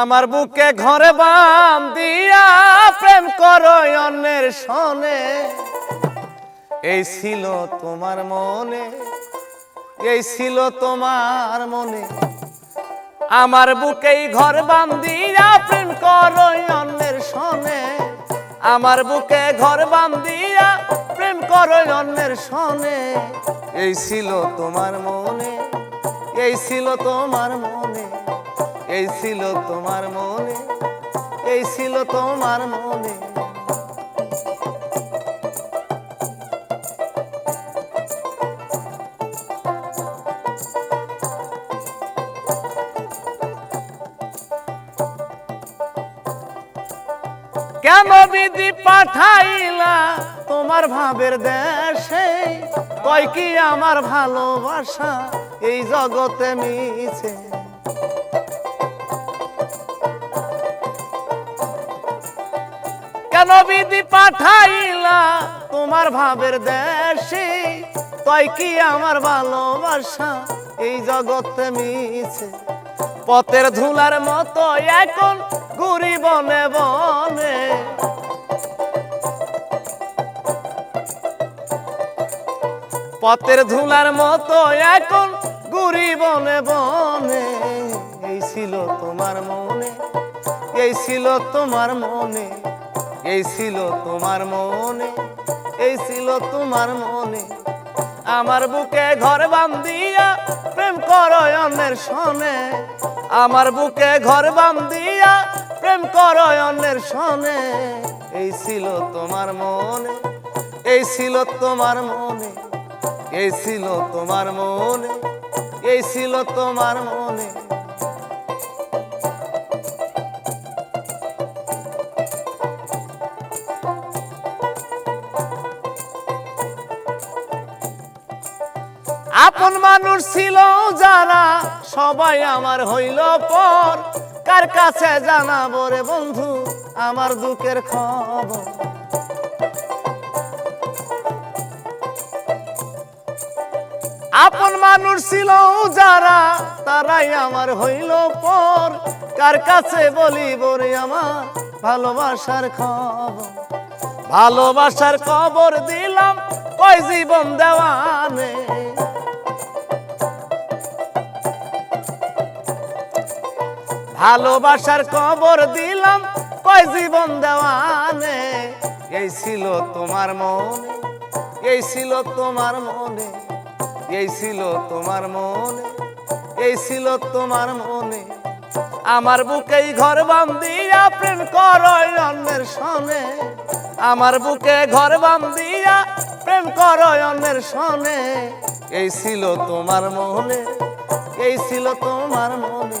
আমার বুকে ঘরে বাম দিয়া প্রেম করো অন্যের সনে। এই ছিল তোমার মনে, এই ছিল তোমার মনে। আমার বুকেই ঘর বান্দিয়া প্রেম করো অন্যের সনে। আমার বুকে ঘর বান্দিয়া প্রেম করো অন্যের সনে। এই ছিল তোমার মনে, এই ছিল তোমার মনে। এই ছিল তোমার মনে, এই ছিল তোমার মনে। কেন বিধি পাঠাইলা তোমার ভাবের দেশে? কয় কি আমার ভালোবাসা এই জগতে মিছে? কেন বিধি পাঠাইলা? তোমার ভাবের দেশে কয় কি আমার ভালোবাসা? এই জগতে মিছে। পথের ধুলার মতো এখন ঘুরি বনে বনে। পথের ধুলার মতো এখন ঘুরি বনে বনে। এই ছিল তোমার মনে, এই ছিল তোমার মনে। এই ছিল তোমার মনে, এই ছিল তোমার মনে। আমার বুকে ঘর বান্দিয়া প্রেম করো অন্যের সনে। আমার বুকে ঘর বান্দিয়া প্রেম করো অন্যের সনে। এই ছিল তোমার মনে, এই ছিল তোমার মনে, এই ছিল তোমার মনে, এই ছিল তোমার মনে। আপন মানুষ ছিল যারা, সবাই আমার হইল পর। কার কাছে জানাব রে বন্ধু, আমার দুঃখের খবর? আপন মানুষ ছিল যারা, তারাই আমার হইল পর। কার কাছে বলি বরে আমার ভালোবাসার খবর? ভালোবাসার খবর দিলাম, কয় জীবন দেওয়ানে? ভালোবাসার খবর দিলাম। কয় জীবন দেওয়ানে এই ছিল তোমার মনে, এই ছিল তোমার মনে, এই ছিল তোমার মনে, এই ছিল তোমার মনে। আমার বুকেই ঘর বান্দিয়া প্রেম করো অন্যের সনে। আমার বুকে ঘর বান্দিয়া প্রেম করো অন্যের সনে। এই ছিল তোমার মনে, এই ছিল তোমার মনে।